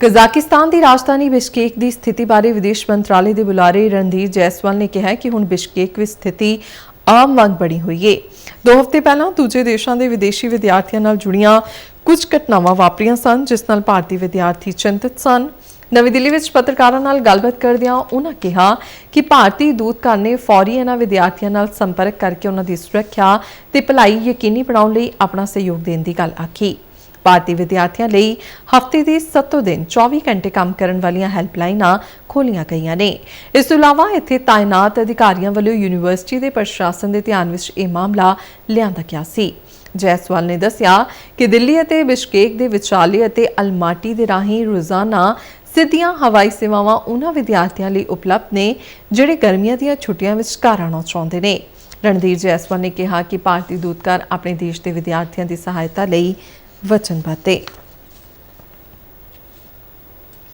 Kazakhstan ਦੀ ਰਾਜਧਾਨੀ Bishkek ਦੀ ਸਥਿਤੀ ਬਾਰੇ ਵਿਦੇਸ਼ ਮੰਤਰਾਲੇ ਦੇ ਬੁਲਾਰੇ ਰਣਧੀਰ ਜੈਸਵਾਲ ਨੇ ਕਿਹਾ ਕਿ ਹੁਣ ਬਿਸ਼ਕੇਕ ਵਿੱਚ ਸਥਿਤੀ ਆਮ ਵਾਂਗ ਬਣੀ ਹੋਈ ਏ। ਦੋ ਹਫ਼ਤੇ ਪਹਿਲਾਂ ਦੂਜੇ ਦੇਸ਼ਾਂ ਦੇ ਵਿਦੇਸ਼ੀ ਵਿਦਿਆਰਥੀਆਂ ਨਾਲ ਜੁੜੀਆਂ ਕੁਝ ਘਟਨਾਵਾਂ ਵਾਪਰੀਆਂ ਸਨ, ਜਿਸ ਨਾਲ ਭਾਰਤੀ ਵਿਦਿਆਰਥੀ ਚਿੰਤਤ ਸਨ। ਨਵੀਂ ਦਿੱਲੀ ਵਿੱਚ ਪੱਤਰਕਾਰਾਂ ਨਾਲ ਗੱਲਬਾਤ ਕਰਦਿਆਂ ਉਹਨਾਂ ਕਿਹਾ ਕਿ ਭਾਰਤੀ ਦੂਤਘਰ ਨੇ ਫੌਰੀ ਇਹਨਾਂ ਵਿਦਿਆਰਥੀਆਂ ਨਾਲ ਸੰਪਰਕ ਕਰਕੇ ਉਹਨਾਂ ਦੀ ਸੁਰੱਖਿਆ ਤੇ ਭਲਾਈ ਯਕੀਨੀ ਬਣਾਉਣ ਲਈ ਆਪਣਾ ਸਹਿਯੋਗ ਦੇਣ ਦੀ ਗੱਲ ਆਖੀ। ਭਾਰਤੀ ਵਿਦਿਆਰਥੀਆਂ ਲਈ ਹਫ਼ਤੇ ਦੇ 7 ਦਿਨ 24 ਘੰਟੇ ਕੰਮ ਕਰਨ ਵਾਲੀਆਂ ਹੈਲਪਲਾਈਨਾਂ ਖੋਲੀਆਂ ਗਈਆਂ ਨੇ। ਇਸ ਤੋਂ ਇਲਾਵਾ ਇੱਥੇ ਤਾਇਨਾਤ ਅਧਿਕਾਰੀਆਂ ਵੱਲੋਂ ਯੂਨੀਵਰਸਿਟੀ ਦੇ ਪ੍ਰਸ਼ਾਸਨ ਦੇ ਧਿਆਨ ਵਿੱਚ ਇਹ ਮਾਮਲਾ ਲਿਆਂਦਾ ਗਿਆ ਸੀ। ਜੈਸਵਾਲ ਨੇ ਦੱਸਿਆ ਕਿ ਦਿੱਲੀ ਅਤੇ ਬਿਸ਼ਕੇਕ ਦੇ ਵਿਚਾਲੇ ਅਤੇ ਅਲਮਾਟੀ ਦੇ ਰਾਹੀਂ ਰੋਜ਼ਾਨਾ ਸਿੱਧੀਆਂ ਹਵਾਈ ਸੇਵਾਵਾਂ ਉਹਨਾਂ ਵਿਦਿਆਰਥੀਆਂ ਲਈ ਉਪਲਬਧ ਨੇ ਜਿਹੜੇ ਗਰਮੀਆਂ ਦੀਆਂ ਛੁੱਟੀਆਂ ਵਿੱਚ ਘਰ ਆਉਣਾ ਚਾਹੁੰਦੇ ਨੇ। ਰਣਧੀਰ ਜੈਸਵਾਲ ਨੇ ਕਿਹਾ ਕਿ ਭਾਰਤੀ ਦੂਤਕਾਰ ਆਪਣੇ ਦੇਸ਼ ਦੇ ਵਿਦਿਆਰਥੀਆਂ ਦੀ ਸਹਾਇਤਾ ਲਈ ਵਚਨ ਹੈ